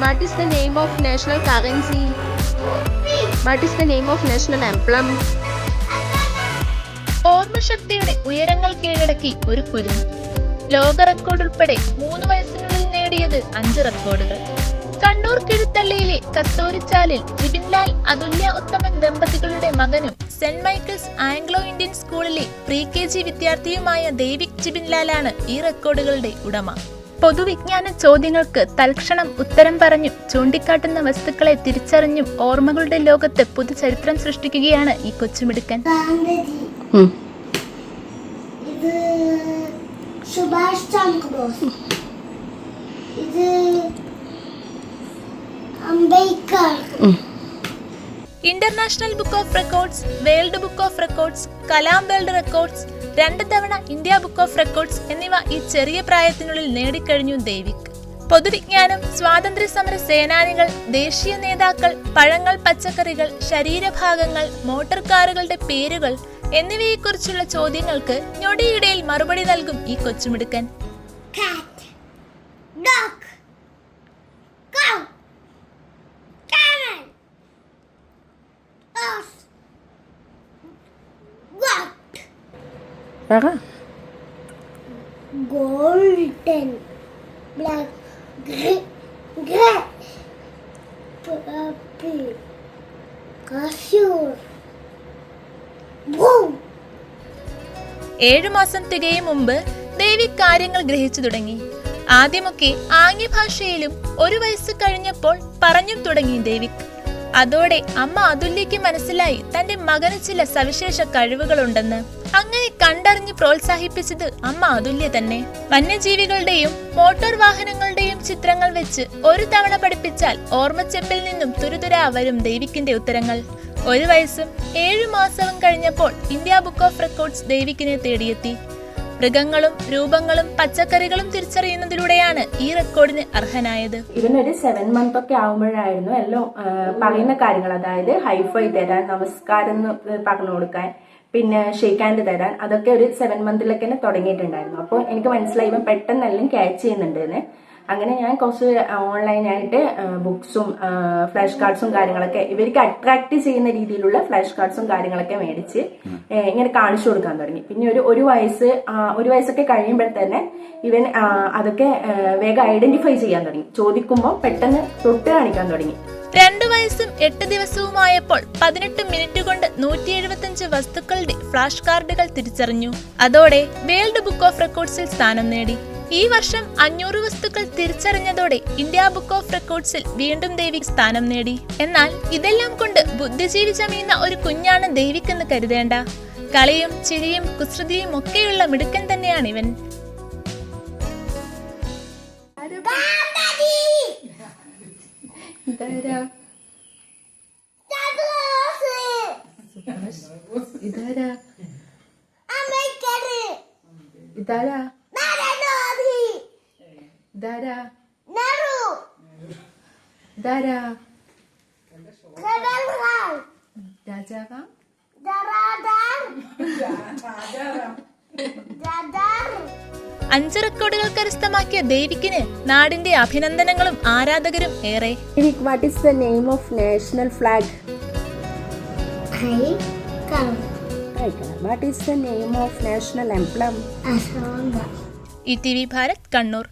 What is the name of national currency? What is the name of national emblem? ഓർമ്മശക്തിയുടെ ഉയരങ്ങൾ കീഴടക്കി ഒരു കുരുന്ന് ലോക record ഉൾപ്പെടെ മൂന്ന് വയസ്സിനുള്ളിൽ നേടിയത് അഞ്ച് റെക്കോർഡുകൾ കണ്ണൂർ കിഴുത്തള്ളിയിലെ കത്തോരിച്ചാലിൽ ജിബിൻലാൽ അതുല്യ ഉത്തമൻ ദമ്പതികളുടെ മകനും സെന്റ് മൈക്കിൾസ് ആംഗ്ലോ ഇന്ത്യൻ സ്കൂളിലെ പ്രീ കെ ജി വിദ്യാർത്ഥിയുമായ ദേവിക് ജിബിൻലാലാണ് ഈ റെക്കോർഡുകളുടെ ഉടമ പൊതുവിജ്ഞാന ചോദ്യങ്ങൾക്ക് തൽക്ഷണം ഉത്തരം പറഞ്ഞും ചൂണ്ടിക്കാട്ടുന്ന വസ്തുക്കളെ തിരിച്ചറിഞ്ഞും ഓർമ്മകളുടെ ലോകത്ത് പുതുചരിത്രം സൃഷ്ടിക്കുകയാണ് ഈ കൊച്ചുമിടുക്കൻ. ഇത് സുഭാഷ് ചന്ദ്രബോസ്. ഇത് Ambedkar. International book of records world book of records Kalam world records രണ്ട് തവണ ഇന്ത്യ ബുക്ക് ഓഫ് റെക്കോർഡ്സ് എന്നിവ ഈ ചെറിയ പ്രായത്തിനുള്ളിൽ നേടിക്കഴിഞ്ഞു ദേവിക്. പൊതുവിജ്ഞാനം സ്വാതന്ത്ര്യ സമര സേനാനികൾ ദേശീയ നേതാക്കൾ പഴങ്ങൾ പച്ചക്കറികൾ ശരീരഭാഗങ്ങൾ മോട്ടോർ കാറുകളുടെ പേരുകൾ എന്നിവയെക്കുറിച്ചുള്ള ചോദ്യങ്ങൾക്ക് ഞൊടിയിടയിൽ മറുപടി നൽകും ഈ കൊച്ചുമിടുക്കൻ. Golden black gray gray purple cashew blue ഏഴുമാസം തികയും മുമ്പ് ദേവി കാര്യങ്ങൾ ഗ്രഹിച്ചു തുടങ്ങി. ആദ്യമൊക്കെ ആംഗ്യഭാഷയിലും ഒരു വയസ്സ് കഴിഞ്ഞപ്പോൾ പറഞ്ഞും തുടങ്ങി ദേവിക് അതോടെ അമ്മ അതുല്യയ്ക്ക് മനസ്സിലായി തന്റെ മകന് ചില സവിശേഷ കഴിവുകളുണ്ടെന്ന്. അങ്ങനെ കണ്ടറിഞ്ഞ് പ്രോത്സാഹിപ്പിച്ചത് അമ്മ അതുല്യ തന്നെ. വന്യജീവികളുടെയും മോട്ടോർ വാഹനങ്ങളുടെയും ചിത്രങ്ങൾ വെച്ച് ഒരു തവണ പഠിപ്പിച്ചാൽ ഓർമ്മച്ചെപ്പിൽ നിന്നും തുരുതുരാ വരും ദേവിക്കിന്റെ ഉത്തരങ്ങൾ. ഒരു വയസ്സും ഏഴു മാസവും കഴിഞ്ഞപ്പോൾ ഇന്ത്യ ബുക്ക് ഓഫ് റെക്കോർഡ്സ് ദേവിക്കിനെ തേടിയെത്തി. മൃഗങ്ങളും രൂപങ്ങളും പച്ചക്കറികളും തിരിച്ചറിയുന്നതിലൂടെയാണ് ഈ റെക്കോർഡിന് അർഹനായത്. ഇവനൊരു സെവൻ മന്ത് ഒക്കെ ആവുമ്പോഴായിരുന്നു എല്ലാം പറയുന്ന കാര്യങ്ങൾ. അതായത് ഹൈഫൈ തരാൻ നമസ്കാരം എന്ന് പറഞ്ഞു കൊടുക്കാൻ പിന്നെ ഷേക്ക് ഹാൻഡ് തരാൻ അതൊക്കെ ഒരു സെവൻ മന്തിലൊക്കെ തന്നെ തുടങ്ങിയിട്ടുണ്ടായിരുന്നു. അപ്പോൾ എനിക്ക് മനസ്സിലായി ഇവൻ പെട്ടെന്ന് എല്ലാം ക്യാച്ച് ചെയ്യുന്നുണ്ട് എന്ന്. അങ്ങനെ ഞാൻ കുറച്ച് ഓൺലൈനായിട്ട് ബുക്സും ഫ്ലാഷ് കാർഡ്സും കാര്യങ്ങളൊക്കെ ഇവർക്ക് അട്രാക്ട് ചെയ്യുന്ന രീതിയിലുള്ള ഫ്ലാഷ് കാർഡ്സും കാര്യങ്ങളൊക്കെ മേടിച്ച് ഇങ്ങനെ കാണിച്ചു കൊടുക്കാൻ തുടങ്ങി. പിന്നെ ഒരു ഒരു വയസ്സ് ഒരു വയസ്സൊക്കെ കഴിയുമ്പോൾ തന്നെ ഇവൻ അതൊക്കെ വേഗം ഐഡന്റിഫൈ ചെയ്യാൻ തുടങ്ങി. ചോദിക്കുമ്പോൾ പെട്ടെന്ന് തൊട്ട് കാണിക്കാൻ തുടങ്ങി. രണ്ടു വയസ്സും എട്ട് ദിവസവുമായപ്പോൾ പതിനെട്ട് മിനിറ്റ് കൊണ്ട് നൂറ്റി എഴുപത്തിയഞ്ച് വസ്തുക്കളുടെ ഫ്ലാഷ് കാർഡുകൾ തിരിച്ചറിഞ്ഞു. അതോടെ വേൾഡ് ബുക്ക് ഓഫ് റെക്കോർഡ്സിൽ സ്ഥാനം നേടി. ഈ വർഷം അഞ്ഞൂറ് വസ്തുക്കൾ തിരിച്ചറിഞ്ഞതോടെ ഇന്ത്യ ബുക്ക് ഓഫ് റെക്കോർഡ്സിൽ വീണ്ടും ദേവി സ്ഥാനം നേടി. എന്നാൽ ഇതെല്ലാം കൊണ്ട് ബുദ്ധിജീവി ചമയുന്ന ഒരു കുഞ്ഞാണ് ദേവിക്കെന്ന് കരുതേണ്ട. കളിയും ചിരിയും കുസൃതിയും ഒക്കെയുള്ള മിടുക്കൻ തന്നെയാണ് ഇവൻ ഇതാരാ? ഇതാരാ? ഇതാരാ ജവഹർലാൽ രാജാവാ അഞ്ച് റെക്കോർഡുകൾ കരസ്ഥമാക്കിയ ദേവിക്കിന് നാടിന്റെ അഭിനന്ദനങ്ങളും ആരാധകരും ഏറെ. What is the name of national flag what is the name of national emblem E T V Bharat Kannur.